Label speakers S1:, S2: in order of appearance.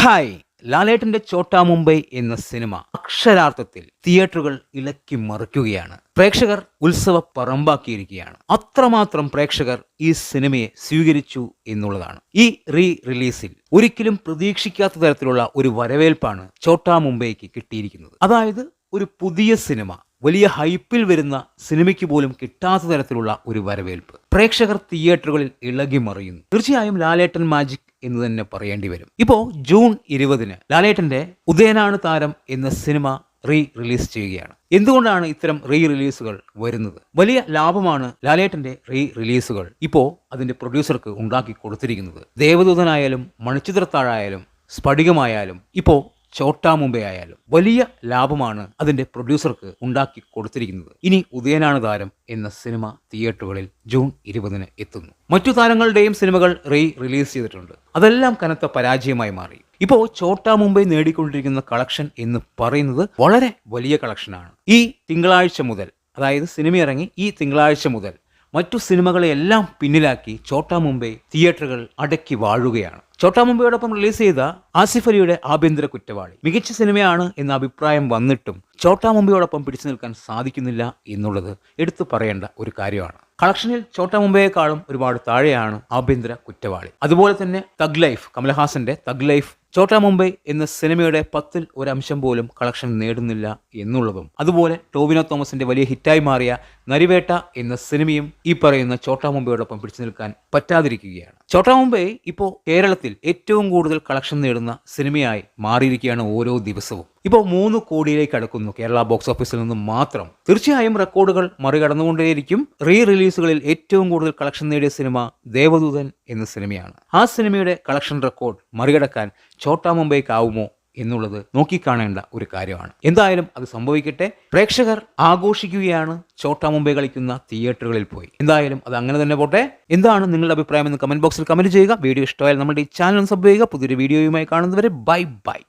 S1: Hi ലാലേട്ടന്റെ ചോട്ടാ മുംബൈ എന്ന cinema അക്ഷരാർത്ഥത്തിൽ തിയേറ്ററുകൾ ഇളക്കി മറിക്കുകയാണ്. പ്രേക്ഷകർ ഉത്സവ പറമ്പാക്കിയിരിക്കുകയാണ്. അത്രമാത്രം പ്രേക്ഷകർ ഈ സിനിമയെ സ്വീകരിച്ചു എന്നുള്ളതാണ്. ഈ റീ റിലീസിൽ ഒരിക്കലും പ്രതീക്ഷിക്കാത്ത തരത്തിലുള്ള ഒരു വരവേൽപ്പാണ് ചോട്ടാ മുംബൈക്ക് കിട്ടിയിരിക്കുന്നത്. അതായത് ഒരു പുതിയ സിനിമ വലിയ ഹൈപ്പിൽ വരുന്ന സിനിമയ്ക്ക് പോലും കിട്ടാത്ത തരത്തിലുള്ള ഒരു വരവേൽപ്പ്. പ്രേക്ഷകർ തിയേറ്ററുകളിൽ ഇളകി മറിയുന്നു. തീർച്ചയായും ലാലേട്ടൻ മാജിക് എന്ന് തന്നെ പറയേണ്ടി വരും. ഇപ്പോൾ ജൂൺ ഇരുപതിന് ലാലേട്ടന്റെ ഉദയനാണ് താരം എന്ന സിനിമ റീ റിലീസ് ചെയ്യുകയാണ്. എന്തുകൊണ്ടാണ് ഇത്തരം റീ റിലീസുകൾ വരുന്നത്? വലിയ ലാഭമാണ് ലാലേട്ടന്റെ റീ റിലീസുകൾ ഇപ്പോ അതിന്റെ പ്രൊഡ്യൂസർക്ക് ഉണ്ടാക്കി കൊടുത്തിരിക്കുന്നത്. ദേവദൂതനായാലും മണിച്ചിത്രത്താഴായാലും സ്ഫടികമായാലും ഇപ്പോ ചോട്ടാ മുംബൈ ആയാലും വലിയ ലാഭമാണ് അതിന്റെ പ്രൊഡ്യൂസർക്ക് ഉണ്ടാക്കി കൊടുത്തിരിക്കുന്നത്. ഇനി ഉദയനാണ് താരം എന്ന സിനിമ തിയേറ്ററുകളിൽ ജൂൺ ഇരുപതിന് എത്തുന്നു. മറ്റു താരങ്ങളുടെയും സിനിമകൾ റീ റിലീസ് ചെയ്തിട്ടുണ്ട്. അതെല്ലാം കനത്ത പരാജയമായി മാറി. ഇപ്പോൾ ചോട്ടാ മുംബൈ നേടിക്കൊണ്ടിരിക്കുന്ന കളക്ഷൻ എന്ന് പറയുന്നത് വളരെ വലിയ കളക്ഷനാണ് ഈ തിങ്കളാഴ്ച മുതൽ അതായത് സിനിമ ഇറങ്ങി ഈ തിങ്കളാഴ്ച മുതൽ മറ്റു സിനിമകളെയെല്ലാം പിന്നിലാക്കി ചോട്ടാ മുംബൈ തിയേറ്ററുകൾ അടക്കി വാഴുകയാണ്. ചോട്ടാ മുംബൈയോടൊപ്പം റിലീസ് ചെയ്ത ആസിഫ് അലിയുടെ ആഭ്യന്തര കുറ്റവാളി. മികച്ച സിനിമയാണ് എന്ന അഭിപ്രായം വന്നിട്ടും ചോട്ടാ മുംബൈയോടൊപ്പം പിടിച്ചു നിൽക്കാൻ സാധിക്കുന്നില്ല എന്നുള്ളത് എടുത്തു പറയേണ്ട ഒരു കാര്യമാണ്. കളക്ഷനിൽ ചോട്ടാ മുംബൈയെക്കാളും ഒരുപാട് താഴെയാണ് ആഭ്യന്തര കുറ്റവാളി. അതുപോലെ തന്നെ തഗ് ലൈഫ് കമലഹാസന്റെ തഗ് ലൈഫ്. ചോട്ടാ മുംബൈ എന്ന സിനിമയുടെ പത്തിൽ ഒരംശം പോലും കളക്ഷൻ നേടുന്നില്ല എന്നുള്ളതും. അതുപോലെ ടോവിനോ തോമസിന്റെ വലിയ ഹിറ്റായി മാറിയ നരിവേട്ട എന്ന സിനിമയും ഈ പറയുന്ന ചോട്ടാ മുംബൈയോടൊപ്പം പിടിച്ചു നിൽക്കാൻ പറ്റാതിരിക്കുകയാണ്. ചോട്ടാ മുംബൈ ഇപ്പോൾ കേരളത്തിൽ ഏറ്റവും കൂടുതൽ കളക്ഷൻ നേടുന്ന സിനിമയായി മാറിയിരിക്കുകയാണ് ഓരോ ദിവസവും. ഇപ്പോൾ മൂന്ന് കോടിയിലേക്ക് അടുക്കുന്നു കേരള ബോക്സ് ഓഫീസിൽ നിന്ന് മാത്രം. തീർച്ചയായും റെക്കോർഡുകൾ മറികടന്നുകൊണ്ടേയിരിക്കും. റീ റിലീസുകളിൽ ഏറ്റവും കൂടുതൽ കളക്ഷൻ നേടിയ സിനിമ ദേവദൂതൻ എന്ന സിനിമയാണ് ആ സിനിമയുടെ കളക്ഷൻ റെക്കോർഡ് മറികടക്കാൻ ചോട്ടാ മുംബൈക്കാവുമോ എന്നുള്ളത് നോക്കിക്കാണേണ്ട ഒരു കാര്യമാണ്. എന്തായാലും അത് സംഭവിക്കട്ടെ. പ്രേക്ഷകർ ആഘോഷിക്കുകയാണ്. ചോട്ടാ മുംബൈ കളിക്കുന്ന തിയേറ്ററുകളിൽ പോയി. എന്തായാലും അത് അങ്ങനെ തന്നെ പോട്ടെ. എന്താണ് നിങ്ങളുടെ അഭിപ്രായം എന്ന് കമന്റ് ബോക്സിൽ കമന്റ് ചെയ്യുക. വീഡിയോ ഇഷ്ടമായാൽ നമ്മുടെ ഈ ചാനൽ സബ് ചെയ്യുക. പുതിയൊരു വീഡിയോയുമായി കാണുന്നവരെ ബൈ ബൈ.